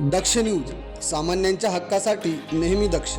दक्ष news सामान्यांच्या हक्कासाठी नेहमी दक्ष.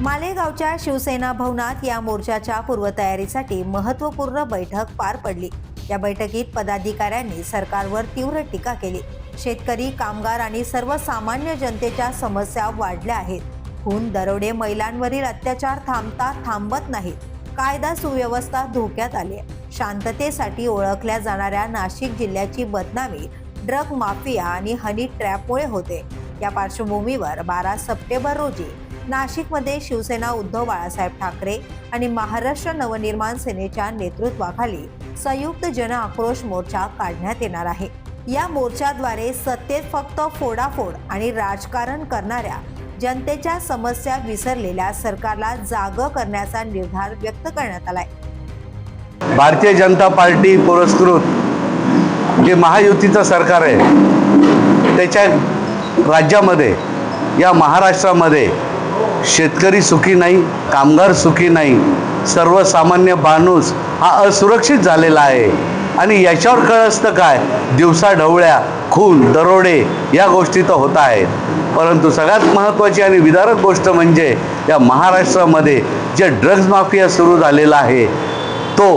मालेगावच्या शिवसेना भवनात या मोर्चाच्या पूर्वतयारीसाठी महत्त्वपूर्ण बैठक पार पडली. या बैठकीत पदाधिकाऱ्यांनी सरकारवर तीव्र टीका केली. शेतकरी कामगार आणि सर्वसामान्य जनतेच्या समस्या वाढल्या आहेत. खून दरोडे महिलांवरील अत्याचार थांबता थांबत नाहीत कायदा सुव्यवस्था धोक्यात आली शांततेसाठी ओळखल्या जाणाऱ्या नाशिक जिल्ह्याची बदनामी ड्रग माफिया आणि हनी ट्रॅपमुळे होते. या पार्श्वभूमीवर बारा सप्टेंबर रोजी नाशिकमध्ये शिवसेना उद्धव बाळासाहेब ठाकरे आणि महाराष्ट्र नवनिर्माण सेनेच्या नेतृत्वाखाली संयुक्त जन आक्रोश मोर्चा काढण्यात येणार आहे. या मोर्चाद्वारे सत्तेत फक्त फोडाफोड आणि राजकारण करणाऱ्या जनतेच्या समस्या विसरलेल्या सरकारला जाग करण्याचा निर्धार व्यक्त करण्यात आलाय. भारतीय जनता पार्टी पुरस्कृत जे महायुतीचं सरकार आहे त्याच्या राज्यामध्ये या महाराष्ट्रामध्ये शेतकरी सुखी नाही कामगार सुखी नाही सर्वसामान्य माणूस हा असुरक्षित झालेला आहे. आणि याच्यावर कळसतं काय? दिवसा ढवळ्या खून दरोडे या गोष्टी तर होत आहेत. परंतु सगळ्यात महत्त्वाची आणि विदारक गोष्ट म्हणजे या महाराष्ट्रामध्ये जे ड्रग्ज माफिया सुरू झालेला आहे तो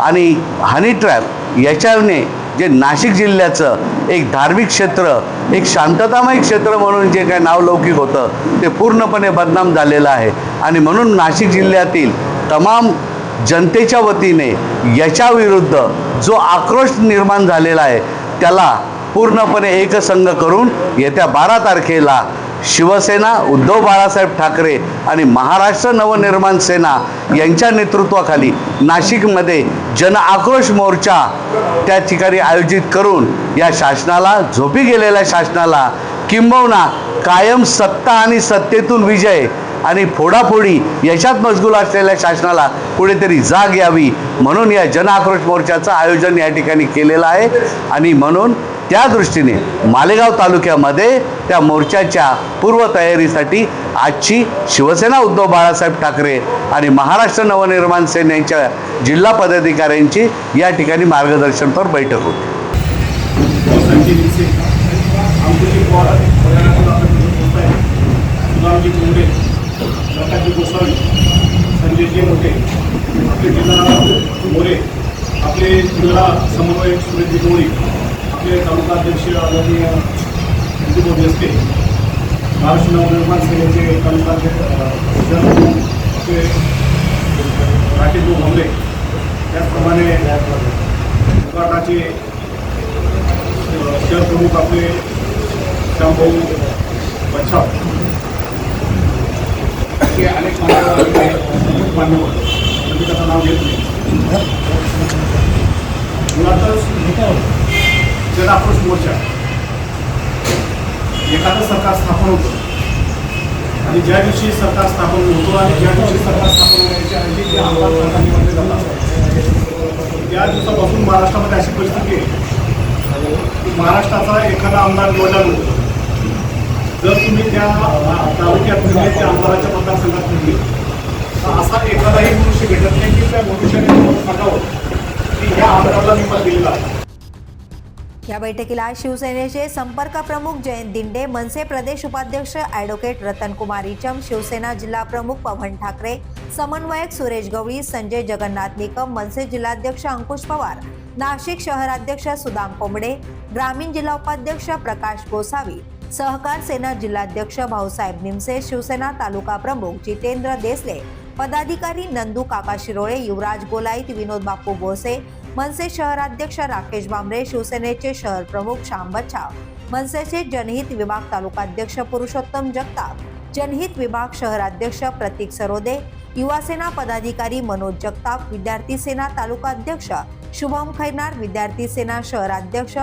आणि हनी ट्रॅप याच्याने जे नाशिक जिल्ह्याचं एक धार्मिक क्षेत्र एक शांततामय क्षेत्र म्हणून जे काय नावलौकिक होतं ते पूर्णपणे बदनाम झालेलं आहे. आणि म्हणून नाशिक जिल्ह्यातील तमाम जनतेच्या वतीने याच्याविरुद्ध जो आक्रोश निर्माण झालेला आहे त्याला पूर्णपणे एकसंघ करून येत्या बारा तारखेला शिवसेना उद्धव बाळासाहेब ठाकरे आणि महाराष्ट्र नवनिर्माण सेना यांच्या नेतृत्वाखाली नाशिकमध्ये जन आक्रोश मोर्चा त्या ठिकाणी आयोजित करून या शासनाला झोपी गेलेल्या शासनाला किंबहुना कायम सत्ता आणि सत्तेतून विजय आणि फोडाफोडी याच्यात मजगूल असलेल्या शासनाला कुठेतरी जाग यावी म्हणून या जन आक्रोश मोर्चाचं आयोजन या ठिकाणी केलेलं आहे. आणि म्हणून त्या दृष्टीने मालेगाव तालुक्यामध्ये त्या मोर्चाच्या पूर्वतयारीसाठी आजची शिवसेना उद्धव बाळासाहेब ठाकरे आणि महाराष्ट्र नवनिर्माण सेनेच्या जिल्हा पदाधिकाऱ्यांची या ठिकाणी मार्गदर्शनपर बैठक होती. आपले जिल्हा समन्वयक सुरेशजी गवळी आपले तालुका अध्यक्ष आदरणीय इंदुभाऊ देसके महाराष्ट्र नवनिर्माण सेनेचे तालुका अध्यक्ष आपले राकेशभाऊ भांबरे त्याचप्रमाणे उद्घाटनाचे शहर प्रमुख आपले श्यामभाऊ बच्छाव. अनेक मान्यवर मान्यवर. मी त्याचं नाव घेत नाही. जनाक्रोश मोर्चा. एखादं सरकार स्थापन होतं. आणि ज्या दिवशी सरकार स्थापन होतो आणि ज्या दिवशी सरकार स्थापन होण्याच्या आधी जे आमदार खासदार निवडले जातात. त्या दिवसापासून महाराष्ट्रामध्ये अशी परिस्थिती आहे. की महाराष्ट्राचा एखादा आमदार निवडला नव्हतो. जर तुम्ही त्या तालुक्यात फिरले त्या आमदाराच्या मतदारसंघात फिरले तर असा एखादाही मनुष्य भेटत नाही की त्या मनुष्याने सांगावं की ह्या आमदाराला निवड दिलेला आहे. या बैठकीला शिवसेनेचे संपर्क प्रमुख जयंत दिंडे मनसे प्रदेश उपाध्यक्ष ॲडव्होकेट रतनकुमार इचम शिवसेना जिल्हा प्रमुख पवन ठाकरे समन्वयक सुरेश गवळी संजय जगन्नाथ निकम मनसे जिल्हाध्यक्ष अंकुश पवार नाशिक शहराध्यक्ष सुदाम कोंबडे ग्रामीण जिल्हा उपाध्यक्ष प्रकाश गोसावी सहकार सेना जिल्हाध्यक्ष भाऊसाहेब निमसे शिवसेना तालुका प्रमुख जितेंद्र देसले पदाधिकारी नंदू काका शिरोळे युवराज गोलाईत विनोद बापू बोसे मनसे शहराध्यक्ष राकेश बांबरे शिवसेनेचे शहर प्रमुख श्याम बच्छाव मनसेचे जनहित विभाग तालुकाध्यक्ष पुरुषोत्तम जगताप जनहित विभाग शहराध्यक्ष प्रतीक सरोदे युवासेना पदाधिकारी मनोज जगताप विद्यार्थी सेना तालुकाध्यक्ष शुभम खैनार विद्यार्थी सेना शहराध्यक्ष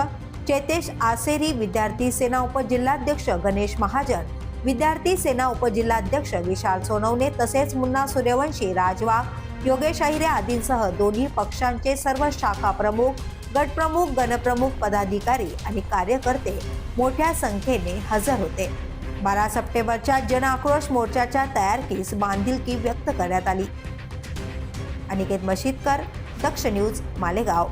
चेतेश आसेरी विद्यार्थी सेना उपजिल्हाध्यक्ष गणेश महाजन विद्यार्थी सेना उपजिल्हाध्यक्ष विशाल सोनवणे तसेच मुन्ना सूर्यवंशी राजवाग योगेश अहिरे आदींसह दोन्ही पक्षांचे सर्व शाखा प्रमुख गटप्रमुख गणप्रमुख पदाधिकारी आणि कार्यकर्ते मोठ्या संख्येने हजर होते. बारा सप्टेंबरच्या जन आक्रोश मोर्चाच्या तयारकीस बांधिलकी व्यक्त करण्यात आली. अनिकेत मशीदकर दक्ष न्यूज मालेगाव.